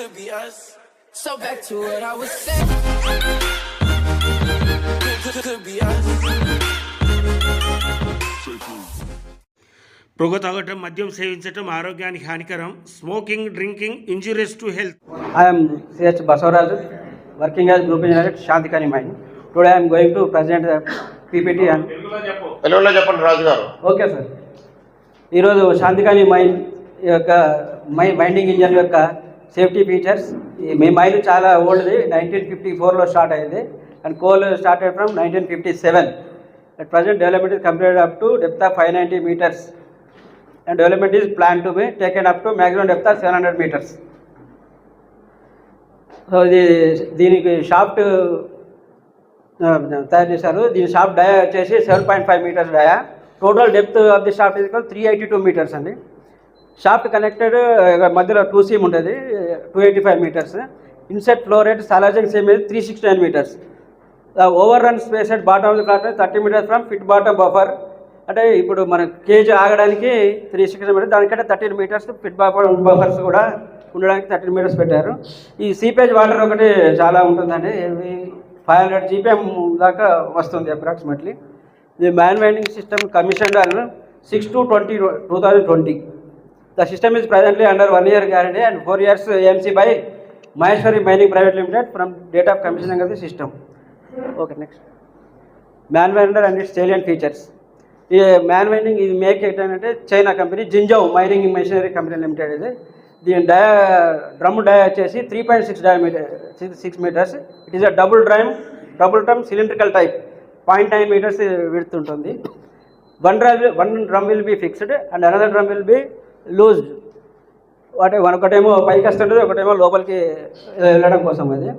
could be us. So back to what I was saying. Could, could, be us. పొగతగటం మద్యం సేవించటం ఆరోగ్యానికి హానికరం smoking drinking injurious to health I I'm CH Basavaraju working as group engineer Shanthikhani కాని mine I I'm going to present PPT Raju గారు okay sir ఈరోజు Shanthikhani mine యొక్క my minding engine యొక్క safety features. ఈ మీ mine చాలా ఓల్డ్ది nineteen fifty ఫోర్లో స్టార్ట్ అయింది. And coal started from nineteen fifty seven. At present development is completed up to depth of five ninety metres and development is plan to be taken up to maximum depth of seven hundred metres so ఇది దీనికి shaft తయారు చేశారు. దీని shaft dia వచ్చేసి seven point five metres dia. Total depth of the shaft is three eighty two metres అండి. Shaft connected మధ్యలో two seam ఉంటుంది two eighty five metres. Inset flow rate సాలాజింగ్ same three sixty nine metres. Over run space at bottom of the thirty metres from pit bottom buffer అంటే ఇప్పుడు మన cage ఆగడానికి three sixty metres దానికంటే thirteen metres pit bottom buffers కూడా ఉండడానికి thirteen metres పెట్టారు. ఈ seepage water ఒకటి చాలా ఉంటుందండి. ఫైవ్ హండ్రెడ్ జీపీఎం దాకా వస్తుంది approximately the man winding system commission six to twenty two thousand twenty the system is presently under one year guarantee and four years AMC by Maheshwari Mining Private Limited from date of commissioning of the system. Okay, next. Man winder and its salient features ఈ man winding ఇది make ఏంటంటే China company Jinzhou mining machinery company limited ఇది దీని dia drum dia వచ్చేసి three point six diameter six six metres it is a double drum double drum cylindrical type point nine metres width ఉంటుంది. One drum one drum will be fixed and another drum will be loosed అంటే ఒకటేమో పైకి వస్తుంటుంది ఒకటేమో లోపలికి వెళ్ళడం కోసం అది.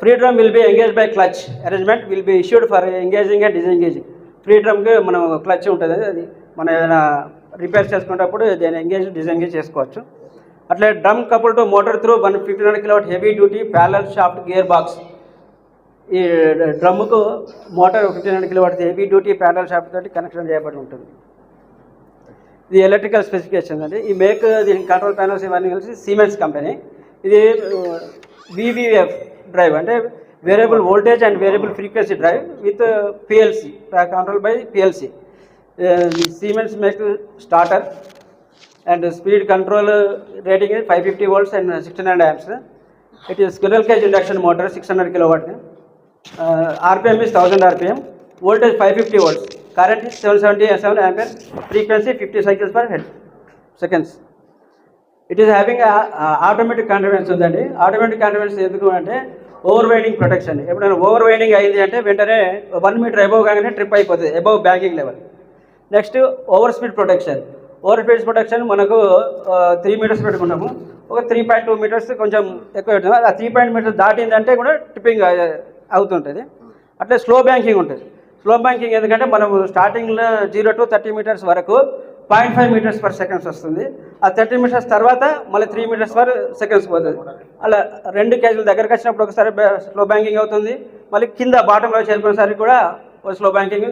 Free drum will be engage by clutch arrangement will be issued for engaging and disengaging. Free డ్రమ్కి మనం క్లచ్ ఉంటుంది అది మనం ఏదైనా రిపేర్ చేసుకునేటప్పుడు దాన్ని ఎంగేజ్ డిజెంగేజ్ చేసుకోవచ్చు. అట్లే drum couple to motor through one fifty nine kilowatt heavy duty parallel shaft gear box. ఈ డ్రమ్ముకు motor fifty nine kilowatt heavy duty parallel shaft తోటి కనెక్షన్ చేయబడి ఉంటుంది. ఇది ఎలక్ట్రికల్ స్పెసిఫికేషన్ అండి. ఈ మేక్ దీని కంట్రోల్ ప్యానల్స్ ఇవన్నీ కలిసి సిమెంట్స్ కంపెనీ ఇది వివిఎఫ్ డ్రైవ్ అంటే variable voltage and variable frequency drive with PLC control by PLC cements make starter and speed control rating five fifty volts and sixteen hundred amps it is squirrel cage induction motor six hundred kilowatt RPM is thousand RPM voltage five fifty volts current seven seventy seven ampere frequency fifty cycles per head seconds it is having automatic contributions ఉందండి. Automatic కాంట్రిబ్యూన్స్ ఎందుకు అంటే over winding protection ఎప్పుడైనా over winding అయింది అంటే వెంటనే one metre above కాగానే trip అయిపోతుంది above banking level next over speed protection over speed protection మనకు త్రీ మీటర్స్ పెట్టుకున్నాము. ఒక త్రీ పాయింట్ టూ మీటర్స్ కొంచెం ఎక్కువ పెట్టుకున్నాం ఆ త్రీ పాయింట్ మీటర్స్ దాటిందంటే కూడా ట్రిప్పింగ్ అవుతుంటుంది. అట్లే స్లో బ్యాంకింగ్ ఉంటుంది. స్లో బ్యాంకింగ్ ఎందుకంటే మనం స్టార్టింగ్లో జీరో టు థర్టీ మీటర్స్ వరకు point five metres per seconds వస్తుంది. ఆ థర్టీ మీటర్స్ తర్వాత మళ్ళీ త్రీ మీటర్స్ పర్ సెకండ్స్ పోతుంది. అలా రెండు కేజీల దగ్గరకు వచ్చినప్పుడు ఒకసారి స్లో బ్యాంకింగ్ అవుతుంది. మళ్ళీ కింద బాటంలో చేరుకునేసరికి కూడా స్లో బ్యాంకింగ్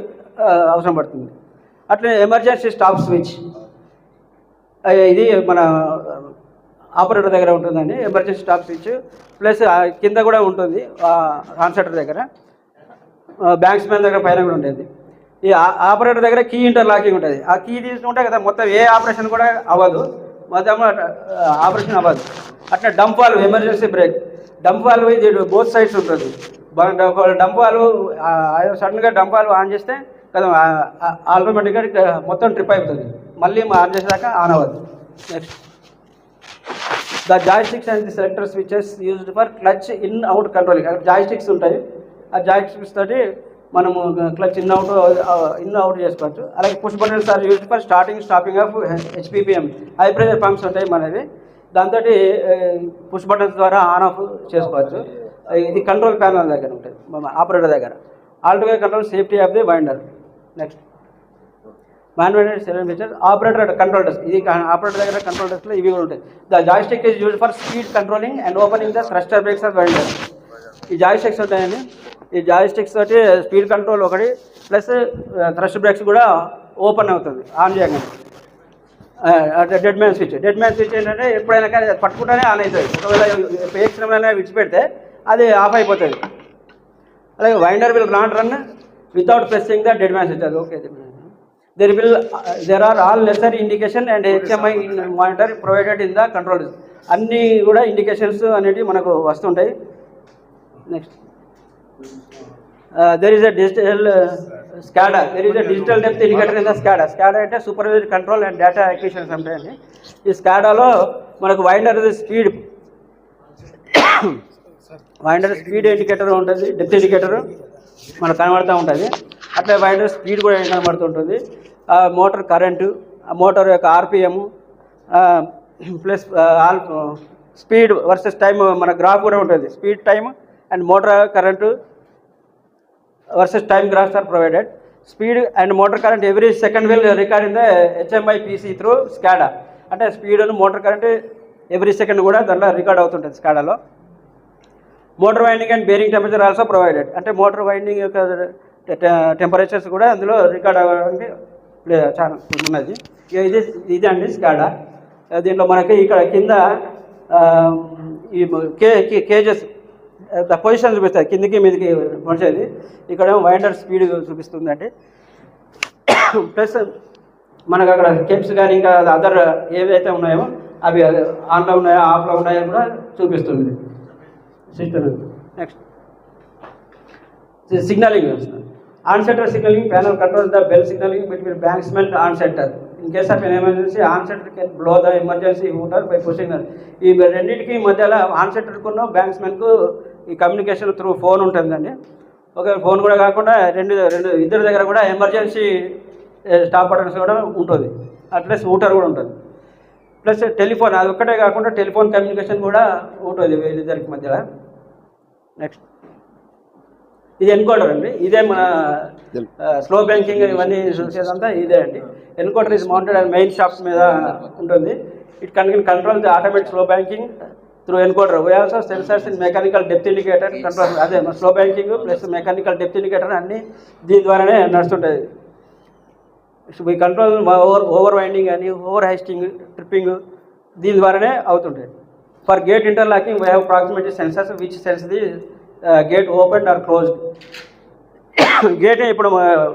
అవసరం పడుతుంది. అట్లే ఎమర్జెన్సీ స్టాప్ స్విచ్ ఇది మన ఆపరేటర్ దగ్గర ఉంటుందండి. ఎమర్జెన్సీ స్టాప్ స్విచ్ ప్లస్ కింద కూడా ఉంటుంది ఆన్సెటర్ దగ్గర. బ్యాంక్స్ మ్యాన్ దగ్గర పైన కూడా ఉంటుంది ఈ ఆపరేటర్ దగ్గర కీ ఇంటర్ లాకింగ్ ఉంటుంది. ఆ కీ తీసుకుంటే కదా మొత్తం ఏ ఆపరేషన్ కూడా అవ్వదు. మొత్తం ఆపరేషన్ అవ్వదు. అట్లా dump valve emergency brake. Dump valve ఇది బోత్ సైడ్స్ ఉంటుంది. డంప్ వాల్వ్ సడన్గా డంప్ వాల్వ్ ఆన్ చేస్తే కదా ఆటోమేటిక్గా మొత్తం ట్రిప్ అయిపోతుంది. మళ్ళీ ఆన్ చేసేదాకా ఆన్ అవ్వదు. Next the joysticks and the selector switches used for clutch in out controlling. Joysticks ఉంటాయి. ఆ జాయిస్టిక్స్ తోటి మనము clutch in out in out చేసుకోవచ్చు. అలాగే push button sir use for starting stopping of HPPM high pressure pumps ఉంటాయి మనది దాంతో push buttons ద్వారా ఆన్ ఆఫ్ చేసుకోవచ్చు. ఇది కంట్రోల్ ప్యానల్ దగ్గర ఉంటుంది ఆపరేటర్ దగ్గర. Altogether control safety of the winder. Next. Manual seven feature operator control desk. ఇది ఆపరేటర్ దగ్గర కంట్రోల్ డెస్క్లో ఇవి కూడా ఉంటాయి. The joystick is use for speed controlling and opening the thruster brakes of winder. ఈ జాయిస్టిక్స్ ఉంటాయండి ఈ జాయిస్టిక్స్ తోటి స్పీడ్ కంట్రోల్ ఒకటి ప్లస్ థ్రస్ట్ బ్రేక్స్ కూడా ఓపెన్ అవుతుంది ఆన్ చేయగానే. Dead man switch dead man switch ఏంటంటే ఎప్పుడైనా కానీ పట్టుకుంటేనే ఆన్ అవుతుంది. ఒకవేళ పేక్షణమైనా విడిచిపెడితే అది ఆఫ్ అయిపోతుంది. అలాగే winder will not run without pressing the dead man switch అది okay there will there are all lesser indication and HMI monitor provided in the control అన్నీ కూడా ఇండికేషన్స్ అనేవి మనకు వస్తుంటాయి. Next there is a digital SCADA there is a digital depth indicator in the SCADA SCADA అంటే supervisor control and data acquisition ఉంటాయండి ఈ స్కాడాలో మనకు winder speed winder speed indicator ఉంటుంది డెప్త్ ఇండికేటర్ మనకు కనబడుతూ ఉంటుంది. అట్లే వైండర్ స్పీడ్ కూడా కనబడుతుంటుంది. ఆ మోటార్ కరెంటు ఆ మోటార్ యొక్క RPM plus all speed versus time మన గ్రాఫ్ కూడా ఉంటుంది. Speed time and motor current versus time graphs are provided speed and motor current every second will record in the HMI PC through SCADA అంటే speed motor current every second కూడా దాంట్లో record అవుతుంటుంది స్కాడాలో motor winding and bearing temperature also provided అంటే motor winding యొక్క temperatures కూడా అందులో record అవ్వడానికి చాలా ఉన్నది. ఇది ఇది అండి స్కాడా దీంట్లో మనకి ఇక్కడ కింద ఈ కే కేజెస్ Uh, పొజిషన్ చూపిస్తుంది కిందికి మీదికి మనిషిది ఇక్కడ వైండర్ స్పీడ్ చూపిస్తుందండి. ప్లస్ మనకు అక్కడ కెప్స్ కానీ ఇంకా అదర్ ఏవైతే ఉన్నాయో అవి uh, ఆన్లో ఉన్నాయో ఆఫ్లో ఉన్నాయో కూడా చూపిస్తుంది. System next signalling on centre signalling panel control the bell signalling between banksman on centre in case of an emergency on centre can blow the emergency hooter by pushing ఈ రెండింటికి మధ్యలో ఆన్ సెంటర్కున్న బ్యాంక్స్మెన్కు ఈ కమ్యూనికేషన్ త్రూ ఫోన్ ఉంటుందండి. ఒక phone కూడా కాకుండా రెండు రెండు ఇద్దరి దగ్గర కూడా ఎమర్జెన్సీ స్టాప్ బటన్స్ కూడా ఉంటుంది. అట్లే హూటర్ కూడా ఉంటుంది. ప్లస్ టెలిఫోన్ అది ఒక్కటే కాకుండా టెలిఫోన్ కమ్యూనికేషన్ కూడా ఉంటుంది వీళ్ళిద్దరికి మధ్యలో. నెక్స్ట్ ఇది ఎన్కోడర్ అండి. ఇదే మన స్లో బ్యాంకింగ్ ఇవన్నీ చూసేదంతా ఇదే అండి. Encoder is mounted and main shafts మీద ఉంటుంది. It can control the automatic slow banking through encoder we also sensors in mechanical depth indicator control అదే slow banking plus mechanical depth indicator అన్నీ దీని ద్వారానే నడుస్తుంటుంది. ఈ కంట్రోల్ ఓవర్ ఓవర్ వైండింగ్ అని over hoisting tripping దీని ద్వారానే అవుతుంటాయి for gate interlocking we have proximity sensors which sense the gate open or closed gate ఇప్పుడు uh,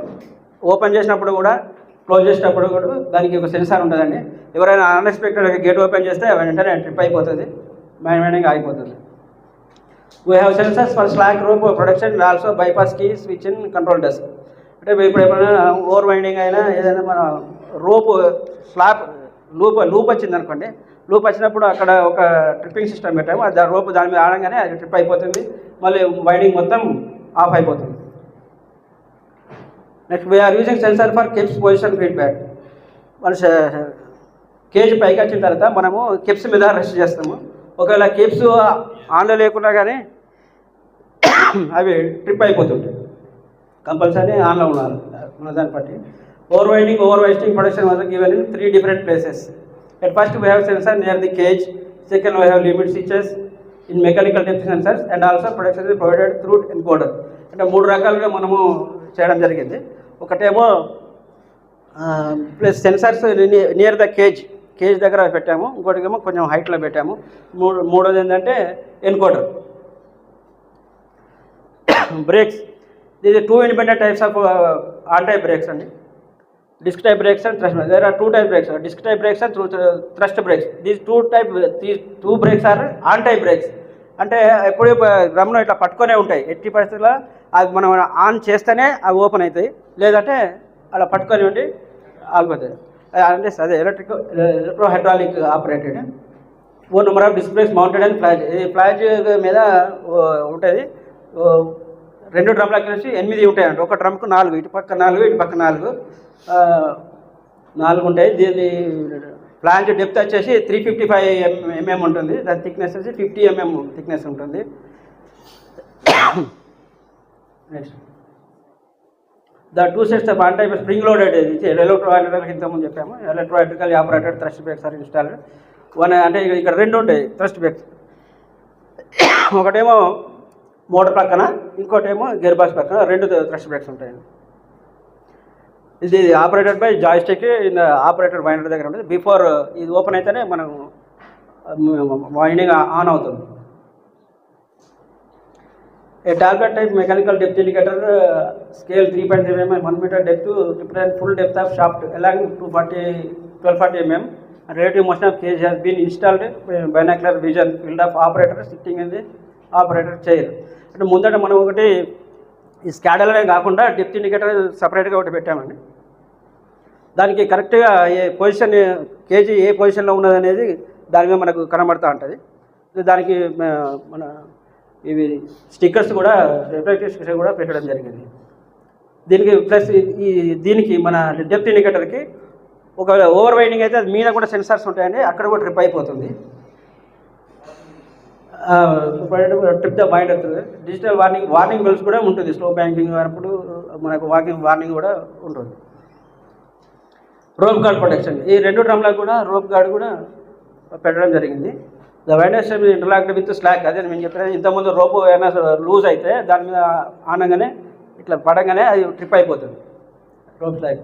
ఓపెన్ చేసినప్పుడు కూడా క్లోజ్ చేసినప్పుడు కూడా దానికి ఒక సెన్సార్ ఉంటుందండి. ఎవరైనా అన్ఎక్స్పెక్టెడ్ గేట్ ఓపెన్ చేస్తే వెంటనే ట్రిప్ అయిపోతుంది. మైండింగ్ ఆగిపోతుంది we have sensors for slack rope production and also bypass key switch in control desk అంటే ఇప్పుడు ఎప్పుడైనా ఓవర్ వైండింగ్ అయినా ఏదైనా మన రోప్ స్లాప్ లూప్ లూప్ వచ్చింది అనుకోండి లూప్ వచ్చినప్పుడు అక్కడ ఒక ట్రిప్పింగ్ సిస్టమ్ పెట్టాము. అది రోప్ దాని మీద ఆడంగానే అది ట్రిప్ అయిపోతుంది. మళ్ళీ వైండింగ్ మొత్తం ఆఫ్ అయిపోతుంది. Next we're using sensor for cage position feedback మన కేజీ పైకి వచ్చిన తర్వాత మనము కెప్స్ మీద రెస్ట్ చేస్తాము. ఒకవేళ కేప్స్ ఆన్లో లేకున్నా కానీ అవి ట్రిప్ అయిపోతుంటాయి. కంపల్సరీ ఆన్లో ఉన్నారు ఉన్న దాన్ని బట్టి. Over winding over hoisting production was given in three different places at first we have sensor near the cage second we have limit switches in mechanical depth sensors and also production is provided through encoder అంటే మూడు రకాలుగా మనము చేయడం జరిగింది. ఒకటేమో plus sensors near the cage cage దగ్గర పెట్టాము ఇంకోటికేమో కొంచెం హైట్లో పెట్టాము. మూడు మూడోది ఏంటంటే ఎన్కోడర్ బ్రేక్స్ ఇది two independent types of all type brakes అండి. Disc type brakes and thrust there are two type brakes disc type brakes and thrust brakes these two type two brakes are on type brakes అంటే ఎప్పుడు డ్రమ్ను ఇట్లా పట్టుకొనే ఉంటాయి. ఎట్టి పరిస్థితుల్లో అది మనం ఆన్ చేస్తేనే అవి ఓపెన్ అవుతాయి. లేదంటే అలా పట్టుకొని ఉండి ఆగిపోతాయి. అంటే అదే electric electro hydraulic operated a number of displays mounted and flange ఈ ఫ్లాజ్ మీద ఉంటుంది. రెండు డ్రమ్లకి కలిసి ఎనిమిది ఉంటాయండి ఒక డ్రమ్కు నాలుగు ఇటు పక్క నాలుగు ఇటు పక్క నాలుగు. నాలుగు ఉంటాయి. దీని ప్లాంజ్ డెప్త్ వచ్చేసి త్రీ ఫిఫ్టీ ఫైవ్ ఎంఎం ఉంటుంది. దాని థిక్నెస్ వచ్చి ఫిఫ్టీ ఎంఎం థిక్నెస్ ఉంటుంది. Next the two sets of on spring loaded ఇది. హైడ్రికల్ ఇంతకుముందు చెప్పాము. Electro electrical operated thrust brakes are installed one అంటే ఇక్కడ- రెండు ఉంటాయి థ్రస్ట్ బ్రేక్స్ ఒకటేమో మోటార్ పక్కన ఇంకోటేమో గేర్ బాక్స్ పక్కన రెండు థ్రస్ట్ బ్రేక్స్ ఉంటాయి ఇది operated by joystick in operator winder దగ్గర ఉంటుంది. బిఫోర్ ఇది ఓపెన్ అయితేనే మనం వైండింగ్ ఆన్ అవుతుంది. A tablet type mechanical depth indicator uh, scale 3.0 mm, 1 meter depth to represent full depth of shaft along 240, 1240 mm. And relative motion of cage has been installed uh, binocular vision field of operator sitting in the operator chair. అంటే ముందట మనం ఒకటి ఈ స్కాడలనే కాకుండా depth indicator సపరేట్గా ఒకటి పెట్టామండి దానికి కరెక్ట్గా ఏ పొజిషన్ కేజీ ఏ పొజిషన్లో ఉన్నది అనేది దాని మీద మనకు కనబడుతూ ఉంటుంది దానికి మ- మన ఇవి స్టిక్కర్స్ కూడా రిఫ్లెక్టివ్ స్టిక్కర్స్ కూడా పెట్టడం జరిగింది. దీనికి ప్లస్ ఈ దీనికి మన డెప్త్ ఇండికేటర్కి ఒక ఓవర్ వైండింగ్ అయితే అది మీద కూడా సెన్సార్స్ ఉంటాయండి అక్కడ కూడా ట్రిప్ అయిపోతుంది. ట్రిప్ ద మైండ్ అవుతుంది. డిజిటల్ వార్నింగ్ వార్నింగ్ బెల్స్ కూడా ఉంటుంది స్లో బ్యాంకింగ్ అప్పుడు మనకు వాకింగ్ వార్నింగ్ కూడా ఉంటుంది. రోప్ గార్డ్ ప్రొటెక్షన్ ఈ రెండు డ్రమ్లకు కూడా రోప్ గార్డ్ కూడా పెట్టడం జరిగింది. The wides interlocked with slack అదే నేను చెప్పిన ఇంతకుముందు రోపు ఏమైనా లూజ్ అయితే దాని మీద ఆనంగానే ఇట్లా పడంగానే అది ట్రిప్ అయిపోతుంది. Rope slack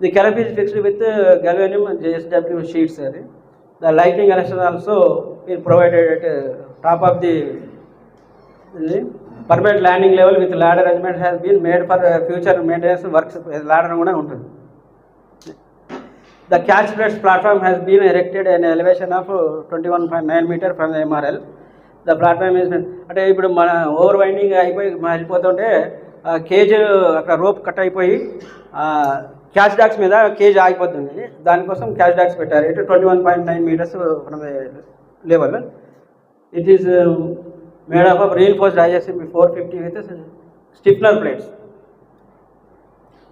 the కెరప్ is fixed with galvalume JSW sheets అది ద లైటింగ్ కనెక్షన్ ఆల్సో ఈ provided top of the permanent landing level with ladder arrangement has been made for future maintenance works ladder కూడా ఉంటుంది. The catch plates platform has been erected at an elevation of one 21.9 meter from the MRL. The platform is అంటే ఇప్పుడు మన over winding అయిపోయి మన వెళ్ళిపోతుంటే cage అక్కడ rope cut అయిపోయి క్యాష్ డాక్స్ మీద కేజ్ ఆగిపోతుంది. దానికోసం క్యాష్ డాక్స్ పెట్టారు. ఇటు twenty one point nine meters from level it is made of of reinforced ISMB four fifty with stiffener plates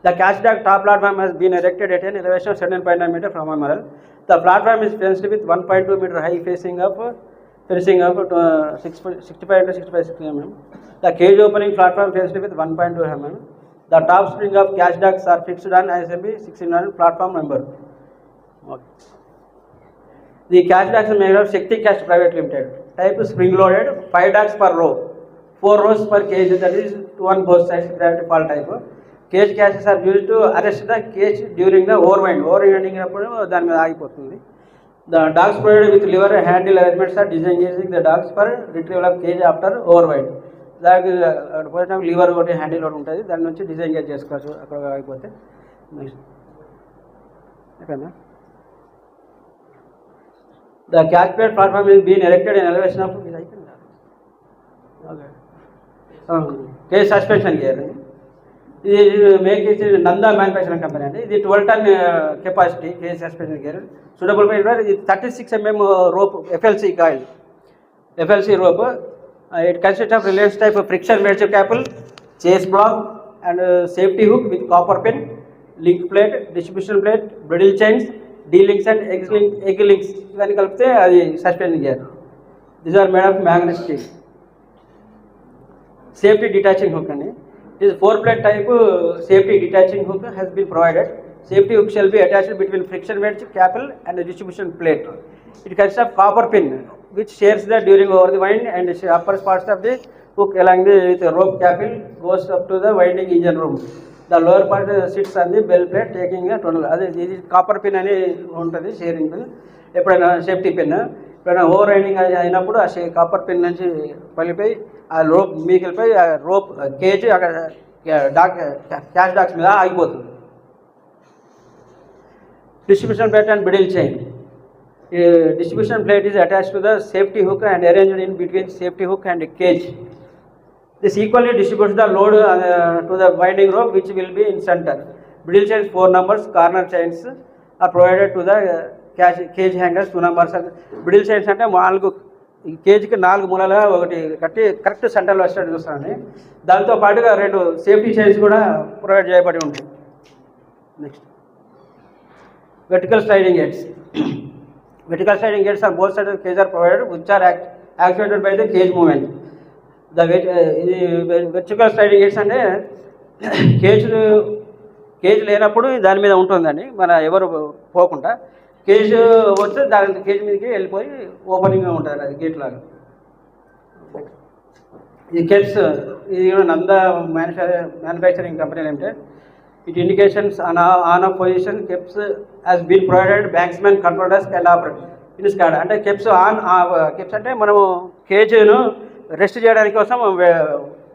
The cash top platform has been erected at an elevation of 7.9 meter from MRL. The platform is fenced with 1.2 meter high facing of fencing to, uh, 6 65 to 65 mm. The cage opening platform fenced with 1.2 mm. The top spring of cash docks are fixed on ISMB 69 platform number. Okay. The cash docks are made of Shakti Cash Private Limited. Type spring loaded, 5 docks per row. 4 rows per cage, that is two on both sides, gravity fall type. Cage cashes are use to arrest the case during the over wind over winding అప్పుడు దాని మీద ఆగిపోతుంది. The dogs provide with lever handle arrangements are design chasing the dogs for retrieval of cage after over wind దానికి అక్కడ పోయినప్పుడు liver ఒకటి handle ఒకటి ఉంటుంది. దాని నుంచి డిజైన్ చేసి చేసుకోవచ్చు. అక్కడ ఆగిపోతే నెక్స్ట్. ఓకేనా the cash paid platform is been erected in elevation of ఇది అయిపోయింది? కేజ్ సస్పెన్షన్ గేర్ ఇది మేక్ ఇచ్చి నందా మ్యానుఫ్యాక్చరింగ్ కంపెనీ అండి. ఇది twelve ton capacity cage suspension gear suitable for ఇది thirty six mm rope FLC coil FLC rope it consist of Reliance type friction wedge capel chase block and safety hook with copper pin link plate distribution plate bridle chains D links and egg link egg links ఇవన్నీ కలిపితే అది suspension gear this are made of magnet steel safety detaching hook అండి. ఇది four plate type safety detaching hook has been provided safety hook shall be attached between friction wedge capel and distribution plate it consist of copper pin which shears the during over the wind and upper parts of the hook along the with rope capel goes up to the winding engine room the lower part sits అంది bell plate taking టోనల్ అదే ఇది copper pin అని ఉంటుంది shearing pin ఎప్పుడైనా safety pin ఎప్పుడైనా over riding అయినప్పుడు ఆ కాపర్ పిన్ నుంచి పలిపోయి ఆ రోప్ మీకిలిపై రోప్ కేజీ అక్కడ డాక్ క్యాష్ డాక్స్ మీద ఆగిపోతుంది distribution plate and bridle chain distribution plate is attached to the safety hook and arranged in between safety hook and cage this equally distributes the load to the winding rope which will be in centre bridle chains four numbers corner chains are provided to the cash cage hangers two numbers bridle chains అంటే నాలుగు ఈ కేజీకి నాలుగు మూలాలు ఒకటి కట్టి correct సెంటర్లో వచ్చినట్టు చూస్తానండి. దాంతో పాటుగా రెండు సేఫ్టీ చైర్స్ కూడా ప్రొవైడ్ చేయబడి ఉంటాయి. Next vertical sliding gates vertical sliding gates are both side cage are provided ఉచ్చార్ yuck accident by the cage movement the ఇది వెటికల్ స్లైడింగ్ గేట్స్ అంటే కేజీలు కేజీ లేనప్పుడు దాని మీద ఉంటుందండి. మన ఎవరు పోకుండా. కేజ్ వస్తే దాని కేజ్ మీదకి వెళ్ళిపోయి ఓపెనింగ్గా ఉంటుంది అది గేట్ లాగా. ఈ కెట్స్ ఇది కూడా Nanda మ్యానుఫ్యా manufacturing company limited it indications on on off position keps has been provided banksmen controllers and operate in SCADA అంటే కెప్స్ ఆన్ కెప్స్ అంటే మనము కేజీను రెస్ట్ చేయడానికి కోసం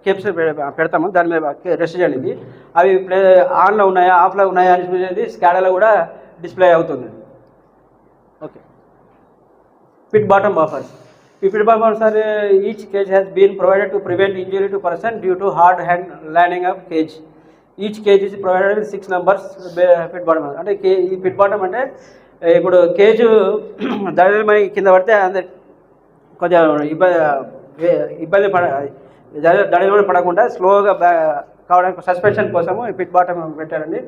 కెప్స్ పెడతాము. దాని మీద రెస్ట్ చేయడానికి. అవి ప్లే ఆన్లో ఉన్నాయా ఆఫ్లో ఉన్నాయా అని చూసేది స్కాడాలో కూడా డిస్ప్లే అవుతుంది ఓకే pit bottom buffers. ఈ pit buffers are each each cage has been provided to prevent injury to person due to hard hand landing of cage. Each cage is provided with six numbers pit bottom అంటే కే ఈ pit bottom అంటే ఇప్పుడు kg దాని కింద పడితే అందరి కొంచెం ఇబ్బంది ఇబ్బంది పడ దడి పడకుండా స్లోగా బ్యా కావడానికి సస్పెన్షన్ కోసము పిట్ బాటమ్ పెట్టారండి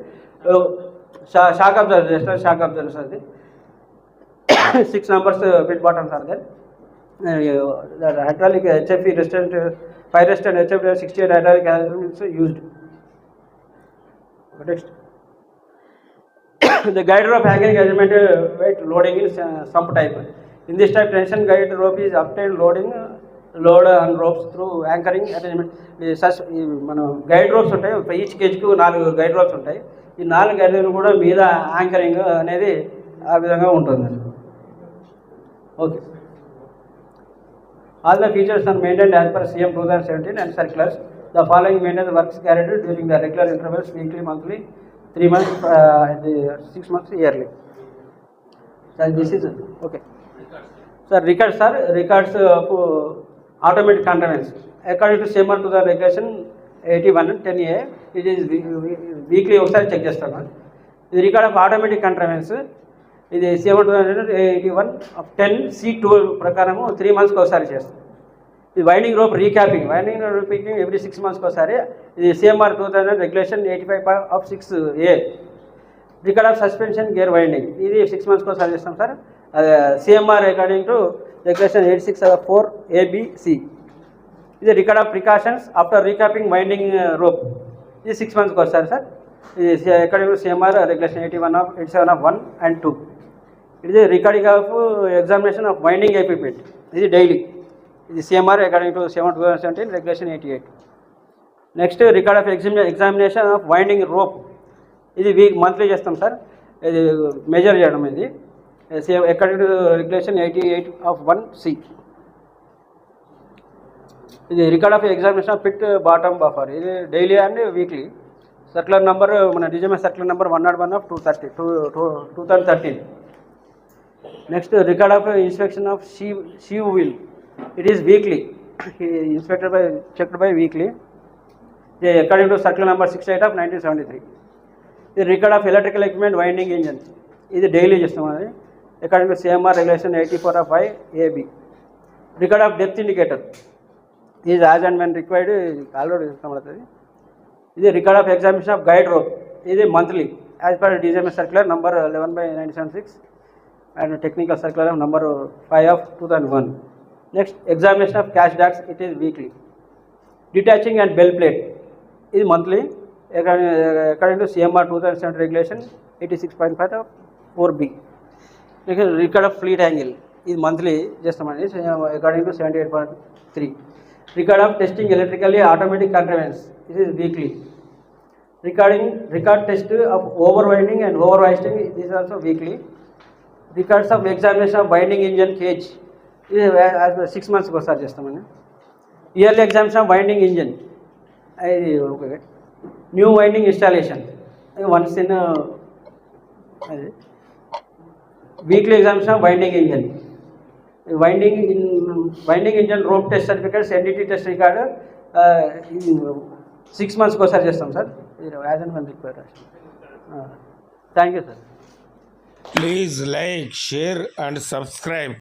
షా షాక్ అబ్జర్వ్ చేస్తారు షాక్ అబ్జర్వ్ అది six numbers pit bottoms are then hydraulic HFE resistant, fire resistant HFE 68 hydraulic is used. Next. the guide rope hanging arrangement uh, weight loading is uh, sump type. In this type, tension guide rope is obtained loading uh, load and ropes through anchoring arrangement. ఈ సస్ ఈ మనం guide ropes ఉంటాయి each కేజ్కు నాలుగు guide ropes ఉంటాయి ఈ నాలుగు గైడ్ కూడా మీద యాంకరింగ్ అనేది ఆ విధంగా ఉంటుంది okay All the features are maintained as per CM 2017 and circulars. The following maintenance works carried out during the regular intervals, weekly, monthly, three months, uh, and the six months yearly. So this is, okay. Sir, records are records of uh, automatic conveyance. According to SEMA to the regulation 81 10A, it is we- we- weekly ఒకసారి check చేస్తాను ఇది record of automatic కంట్రవెన్స్ ఇది seven two eighty one ten C two ప్రకారము three మంత్స్కి ఒకసారి చేస్తాం. ఇది winding rope recapping winding rope recapping every six మంత్స్కి ఒకసారి. ఇది CMR two thousand regulation eighty five of six A record of suspension gear winding ఇది సిక్స్ మంత్స్కి ఒకసారి చేస్తాం sir. CMR according to regulation eight six four ABC ఇది record of precautions after recapping winding rope ఇది six మంత్స్కి ఒకసారి sir. ఇది according to CMR regulation eighty one of eighty seven of one and two ఇది recording of examination of winding equipment ఇది daily ఇది CMR according to seven two thousand seventeen regulation eighty eight next record of ఎగ్జామినే examination of winding rope ఇది week monthly చేస్తాం sir ఇది measure చేయడం ఇది. According to regulation eighty eight of one C ఇది record of examination of pit bottom buffer ఇది daily and weekly circular number మన design circular number one not one of two thirty two two two thousand thirteen next record of inspection of sheave sheave wheel it is weekly inspected by checked by weekly according to circular number six eight of nineteen seventy three ఇది record of electrical equipment winding engines ఇది daily చేస్తాం అది according to CMR regulation eighty four of five AB record of depth indicator is as and when required already కనబడుతుంది ఇది record of examination of guide rope ఇది monthly as per design circular number eleven by nine seven six and technical circular number five of two thousand one next examination of cash docks it is weekly detaching and bell plate ఇది monthly according to CMR two thousand seven regulation eighty six point five four B next record of fleet angle ఇది monthly చేస్తామండి according to seventy eight point three record of testing electrically automatic contrivance this is weekly recording record test of over winding and over hoisting this is also weekly records of examination of winding engine cage ఇది six మంత్స్కి ఒకసారి చేస్తామండి yearly examination of winding engine ఇది okay new winding installation once in అది weekly examination of winding engine winding in winding engine rope test certificates NDT test record six మంత్స్కి ఒకసారి చేస్తాం sir. As and when require thank you sir. Please like share and subscribe.